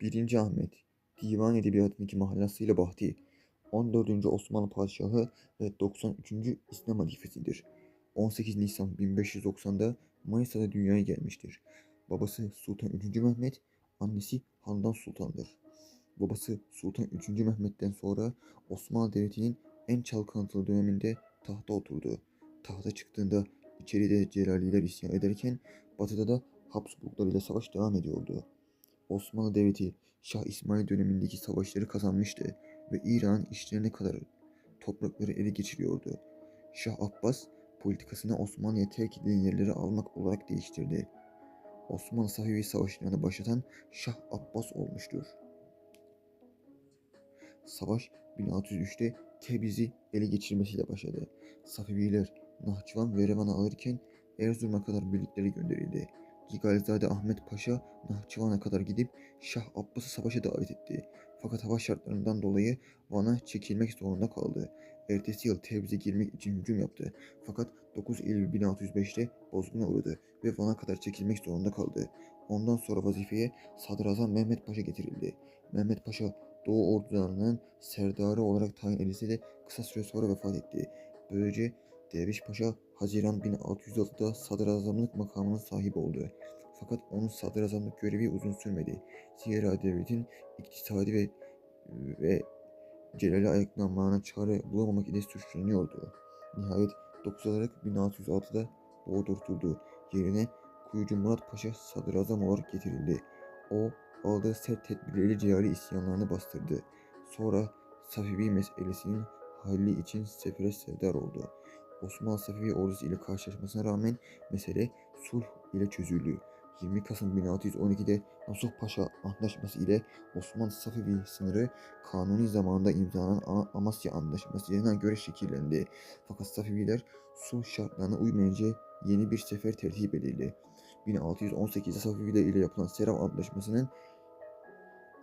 1. Ahmet Divan Edebiyatı'ndaki mahlasıyla Bahti 14. Osmanlı Padişahı ve 93. İslam halifesidir. 18 Nisan 1590'da Manisa'da dünyaya gelmiştir. Babası Sultan 3. Mehmet, annesi Handan Sultan'dır. Babası Sultan 3. Mehmet'ten sonra Osmanlı Devleti'nin en çalkantılı döneminde tahta oturdu. Tahta çıktığında içeride Celaliler isyan ederken batıda da Habsburglar ile savaş devam ediyordu. Osmanlı Devleti Şah İsmail dönemindeki savaşları kazanmıştı ve İran işlerine kadar toprakları ele geçiriyordu. Şah Abbas politikasını Osmanlı'ya terk edilen yerleri almak olarak değiştirdi. Osmanlı Safevi savaşlarını başlatan Şah Abbas olmuştur. Savaş 1603'te Tebriz'i ele geçirmesiyle başladı. Safeviler Nahçıvan ve Revan'ı alırken Erzurum'a kadar birlikleri gönderildi. Gigalzade Ahmet Paşa Nahçıvan'a kadar gidip Şah Abbas'ı savaşa davet etti. Fakat hava şartlarından dolayı Van'a çekilmek zorunda kaldı. Ertesi yıl Tebriz'e girmek için hücum yaptı. Fakat 9 Eylül 1605'te bozguna uğradı ve Van'a kadar çekilmek zorunda kaldı. Ondan sonra vazifeye Sadrazam Mehmet Paşa getirildi. Mehmet Paşa Doğu ordularının serdarı olarak tayin edilse de kısa süre sonra vefat etti. Böylece Derviş Paşa Haziran 1606'da sadrazamlık makamının sahibi oldu. Fakat onun sadrazamlık görevi uzun sürmedi. Zira devletin iktisadi ve ve Celal'i ayaklanmağına çare bulamamak ile suçlanıyordu. Nihayet 9 Aralık 1606'da boğdurtuldu. Yerine Kuyucu Murat Paşa sadrazam olarak getirildi. O aldığı sert tedbirleriyle Celali isyanlarını bastırdı. Sonra Safevi meselesinin halli için sefere serdar oldu. Osmanlı Safevi ordusu ile karşılaşmasına rağmen mesele sulh ile çözüldü. 20 Kasım 1612'de Nasuh Paşa Antlaşması ile Osmanlı Safevi sınırı kanuni zamanında imzalanan Ama- Amasya Antlaşması'na göre şekillendi. Fakat Safeviler sulh şartlarına uymayınca yeni bir sefer tertip edildi. 1618'de Safeviler ile yapılan Serav Antlaşması'nın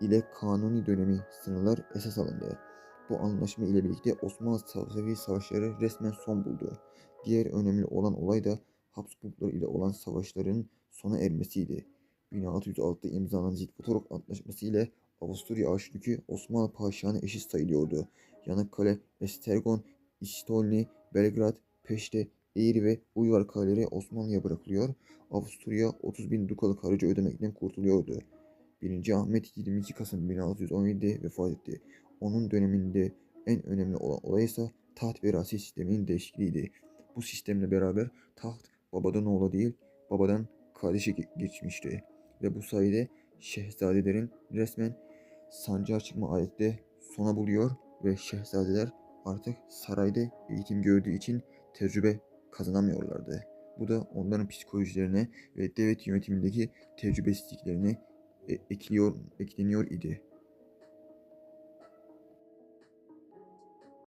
ile kanuni dönemi sınırlar esas alındı. Bu anlaşma ile birlikte Osmanlı Safevi savaşları resmen son buldu. Diğer önemli olan olay da Habsburglar ile olan savaşların sona ermesiydi. 1606'da imzalanan Zitvatorok Antlaşması ile Avusturya Arşidükü Osmanlı Padişahı'na eşit sayılıyordu. Yanıkkale, Estergon, İstolni, Belgrad, Peşte, Eğri ve Uyvar kaleleri Osmanlı'ya bırakılıyor. Avusturya 30 bin dukalık harcı ödemekten kurtuluyordu. 1. Ahmet 22 Kasım 1617'de vefat etti. Onun döneminde en önemli olan olay ise taht verasi sisteminin değişikliğiydi. Bu sistemle beraber taht babadan oğula değil, babadan kardeşe ge- geçmişti. Ve bu sayede şehzadelerin resmen sancağa çıkma adette sona buluyor ve şehzadeler artık sarayda eğitim gördüğü için tecrübe kazanamıyorlardı. Bu da onların psikolojilerine ve devlet yönetimindeki tecrübesizliklerine e- ekliyor, ekleniyor idi.